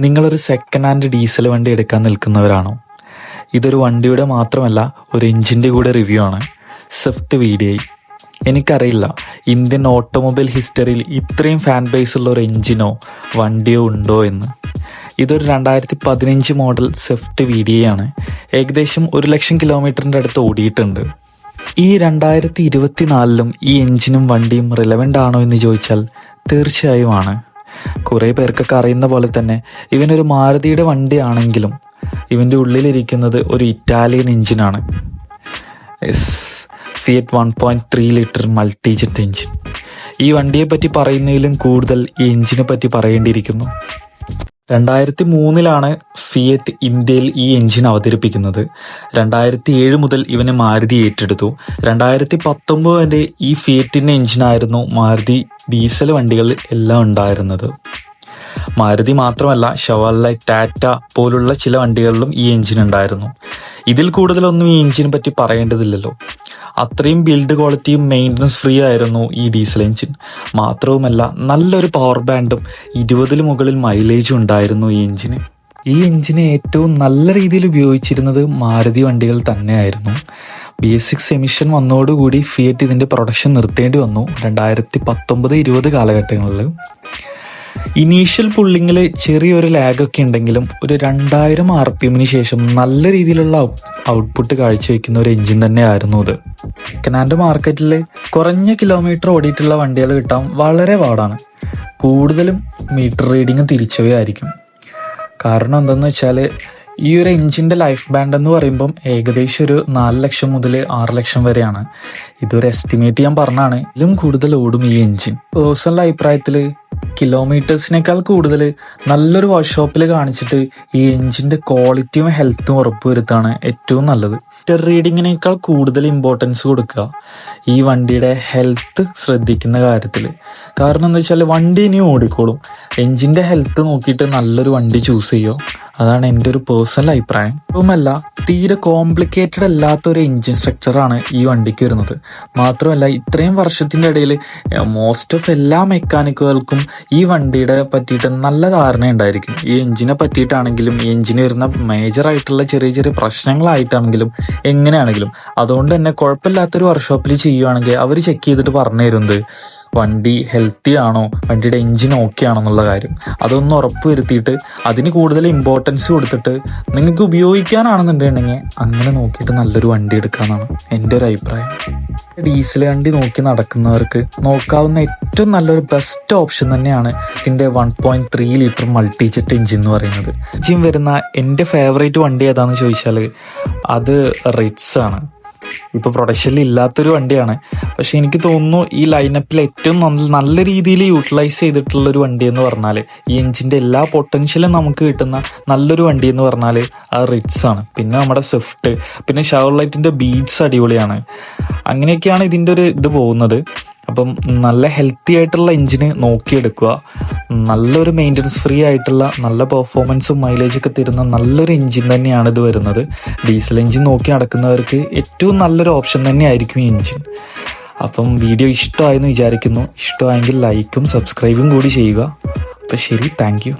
നിങ്ങളൊരു second hand diesel വണ്ടി എടുക്കാൻ നിൽക്കുന്നവരാണോ? ഇതൊരു വണ്ടിയുടെ മാത്രമല്ല ഒരു എഞ്ചിന്റെ കൂടെ റിവ്യൂ ആണ്. സ്വിഫ്റ്റ് വി ഡി ഐ എനിക്കറിയില്ല ഇന്ത്യൻ ഓട്ടോമൊബൈൽ ഹിസ്റ്ററിയിൽ ഇത്രയും ഫാൻ ബേസ് ഉള്ള ഒരു എഞ്ചിനോ വണ്ടിയോ ഉണ്ടോ എന്ന്. ഇതൊരു രണ്ടായിരത്തി പതിനഞ്ച് മോഡൽ സ്വിഫ്റ്റ് വി ഡി ആണ്. ഏകദേശം ഒരു ലക്ഷം കിലോമീറ്ററിന്റെ അടുത്ത് ഓടിയിട്ടുണ്ട്. ഈ രണ്ടായിരത്തി ഇരുപത്തിനാലിലും ഈ എഞ്ചിനും വണ്ടിയും റിലവന്റ് ആണോ എന്ന് ചോദിച്ചാൽ തീർച്ചയായും ആണ്. കുറേ പേർക്കൊക്കെ അറിയുന്ന പോലെ തന്നെ ഇവനൊരു മാരുതിയുടെ വണ്ടിയാണെങ്കിലും ഇവന്റെ ഉള്ളിലിരിക്കുന്നത് ഒരു ഇറ്റാലിയൻ എഞ്ചിനാണ്. S Fiat one point three litre multijet engine ഈ വണ്ടിയെ പറ്റി പറയുന്നതിലും കൂടുതൽ ഈ എഞ്ചിനെ പറ്റി പറയേണ്ടിയിരിക്കുന്നു. രണ്ടായിരത്തി മൂന്നിലാണ് ഫിയറ്റ് ഇന്ത്യയിൽ ഈ എഞ്ചിൻ അവതരിപ്പിക്കുന്നത്. രണ്ടായിരത്തി ഏഴ് മുതൽ ഇവനെ മാരുതി ഏറ്റെടുത്തു. രണ്ടായിരത്തി പത്തൊമ്പത് വരെ ഈ ഫിയറ്റിന്റെ എഞ്ചിനായിരുന്നു മാരുതി ഡീസൽ വണ്ടികളിൽ എല്ലാം ഉണ്ടായിരുന്നത്. മാരുതി മാത്രമല്ല ഷവാല ടാറ്റ പോലുള്ള ചില വണ്ടികളിലും ഈ എഞ്ചിൻ ഉണ്ടായിരുന്നു. ഇതിൽ കൂടുതലൊന്നും ഈ എഞ്ചിനെ പറ്റി പറയേണ്ടതില്ലല്ലോ. അത്രയും ബിൽഡ് ക്വാളിറ്റിയും മെയിന്റനൻസ് ഫ്രീ ആയിരുന്നു ഈ ഡീസൽ എഞ്ചിൻ മാത്രവുമല്ല നല്ലൊരു പവർ ബാൻഡും ഇരുപതിന് മുകളിൽ മൈലേജും ഉണ്ടായിരുന്നു ഈ എഞ്ചിന് ഈ എഞ്ചിനെ ഏറ്റവും നല്ല രീതിയിൽ ഉപയോഗിച്ചിരുന്നത് മാരുതി വണ്ടികൾ തന്നെയായിരുന്നു. ബി എസ് സിക്സ് എമിഷൻ വന്നതോടുകൂടി ഫിയറ്റ് ഇതിന്റെ പ്രൊഡക്ഷൻ നിർത്തേണ്ടി വന്നു. രണ്ടായിരത്തി പത്തൊമ്പത് ഇരുപത് കാലഘട്ടങ്ങളിൽ. ഇനീഷ്യൽ പുള്ളിങ്ങിൽ ചെറിയൊരു ലാഗൊക്കെ ഉണ്ടെങ്കിലും ഒരു രണ്ടായിരം ആർ പി എമ്മിന് ശേഷം നല്ല രീതിയിലുള്ള ഔട്ട്പുട്ട് കാഴ്ചവെക്കുന്ന ഒരു എഞ്ചിൻ തന്നെയായിരുന്നു ഇത്. കനാന്റെ മാർക്കറ്റിൽ കുറഞ്ഞ കിലോമീറ്റർ ഓടിയിട്ടുള്ള വണ്ടികൾ കിട്ടാൻ വളരെ പാടാണ്. കൂടുതലും മീറ്റർ റീഡിങ് തിരിച്ചവയായിരിക്കും. കാരണം എന്തെന്ന് വെച്ചാൽ ഈ ഒരു എഞ്ചിന്റെ ലൈഫ് ബാൻഡ് എന്ന് പറയുമ്പം ഏകദേശം ഒരു നാല് ലക്ഷം മുതൽ ആറ് ലക്ഷം വരെയാണ്. ഇതൊരു എസ്റ്റിമേറ്റ് ഞാൻ പറഞ്ഞാണ്. ഇതിലും കൂടുതൽ ഓടും ഈ എഞ്ചിൻ പേഴ്സണൽ അഭിപ്രായത്തിൽ കിലോമീറ്റേഴ്സിനേക്കാൾ കൂടുതൽ നല്ലൊരു വർക്ക്ഷോപ്പിൽ കാണിച്ചിട്ട് ഈ എഞ്ചിന്റെ ക്വാളിറ്റിയും ഹെൽത്തും ഉറപ്പുവരുത്താണ് ഏറ്റവും നല്ലത്. മീറ്റർ റീഡിങ്ങിനേക്കാൾ കൂടുതൽ ഇമ്പോർട്ടൻസ് കൊടുക്കുക. ഈ വണ്ടിയുടെ ഹെൽത്ത് ശ്രദ്ധിക്കുന്ന കാര്യത്തിൽ കാരണം എന്താ വെച്ചാൽ വണ്ടി ഇനി ഓടിക്കോളും. എഞ്ചിന്റെ ഹെൽത്ത് നോക്കിയിട്ട് നല്ലൊരു വണ്ടി ചൂസ് ചെയ്യുമോ അതാണ് എന്റെ ഒരു പേഴ്സണൽ അഭിപ്രായം. അതുമല്ല തീരെ കോംപ്ലിക്കേറ്റഡ് അല്ലാത്ത ഒരു എഞ്ചിൻ സ്ട്രക്ചറാണ് ഈ വണ്ടിക്ക് വരുന്നത്. മാത്രമല്ല ഇത്രയും വർഷത്തിന്റെ ഇടയിൽ മോസ്റ്റ് ഓഫ് എല്ലാ മെക്കാനിക്കുകൾക്കും ഈ വണ്ടിയുടെ പറ്റിയിട്ട് നല്ല ധാരണ ഉണ്ടായിരിക്കും. ഈ എഞ്ചിനെ പറ്റിയിട്ടാണെങ്കിലും ഈ എഞ്ചിന് വരുന്ന മേജറായിട്ടുള്ള ചെറിയ ചെറിയ പ്രശ്നങ്ങളായിട്ടാണെങ്കിലും എങ്ങനെയാണെങ്കിലും. അതുകൊണ്ട് തന്നെ കുഴപ്പമില്ലാത്തൊരു വർക്ക്ഷോപ്പിൽ ചെയ്യുവാണെങ്കിൽ അവർ ചെക്ക് ചെയ്തിട്ട് പറഞ്ഞു തരുന്നത്. വണ്ടി ഹെൽത്തി ആണോ? വണ്ടിയുടെ എഞ്ചിൻ ഓക്കെ ആണോ എന്നുള്ള കാര്യം. അതൊന്ന് ഉറപ്പ് വരുത്തിയിട്ട് അതിന് കൂടുതൽ ഇമ്പോർട്ടൻസ് കൊടുത്തിട്ട് നിങ്ങൾക്ക് ഉപയോഗിക്കാനാണെന്നുണ്ടെങ്കിൽ അങ്ങനെ നോക്കിയിട്ട് നല്ലൊരു വണ്ടി എടുക്കാന്നാണ് എന്റെ ഒരു അഭിപ്രായം. ഡീസൽ വണ്ടി നോക്കി നടക്കുന്നവർക്ക് നോക്കാവുന്ന ഏറ്റവും നല്ലൊരു ബെസ്റ്റ് ഓപ്ഷൻ തന്നെയാണ് ഇതിന്റെ one point three litre multijet engine എന്ന് പറയുന്നത്. എഞ്ചിൻ വരുന്ന എന്റെ ഫേവറേറ്റ് വണ്ടി ഏതാണെന്ന് ചോദിച്ചാൽ അത് റിറ്റ്സ് ആണ്. ഇപ്പൊ പ്രൊഡക്ഷനിൽ ഇല്ലാത്തൊരു വണ്ടിയാണ്. പക്ഷെ എനിക്ക് തോന്നുന്നു ഈ ലൈനപ്പിൽ ഏറ്റവും നല്ല രീതിയിൽ യൂട്ടിലൈസ് ചെയ്തിട്ടുള്ള ഒരു വണ്ടി എന്ന് പറഞ്ഞാൽ ഈ എഞ്ചിന്റെ എല്ലാ പൊട്ടൻഷ്യലും നമുക്ക് കിട്ടുന്ന നല്ലൊരു വണ്ടി എന്ന് പറഞ്ഞാൽ ആ റിറ്റ്സ് ആണ്. പിന്നെ നമ്മുടെ സ്വിഫ്റ്റ് പിന്നെ ഷവർലൈറ്റിന്റെ ബീറ്റ്സ് അടിപൊളിയാണ്. അങ്ങനെയൊക്കെയാണ് ഇതിന്റെ ഒരു ഇത് പോകുന്നത്. അപ്പം നല്ല ഹെൽത്തി ആയിട്ടുള്ള എഞ്ചിന് നോക്കിയെടുക്കുക. നല്ലൊരു മെയിന്റനൻസ് ഫ്രീ ആയിട്ടുള്ള നല്ല പെർഫോമൻസും മൈലേജൊക്കെ തരുന്ന നല്ലൊരു എഞ്ചിൻ തന്നെയാണ് ഇത് വരുന്നത്. ഡീസൽ എഞ്ചിൻ നോക്കി നടക്കുന്നവർക്ക് ഏറ്റവും നല്ലൊരു ഓപ്ഷൻ തന്നെയായിരിക്കും ഈ എഞ്ചിൻ അപ്പം വീഡിയോ ഇഷ്ടമായെന്ന് വിചാരിക്കുന്നു. ഇഷ്ടമായെങ്കിൽ ലൈക്കും സബ്സ്ക്രൈബും കൂടി ചെയ്യുക. അപ്പം ശരി താങ്ക്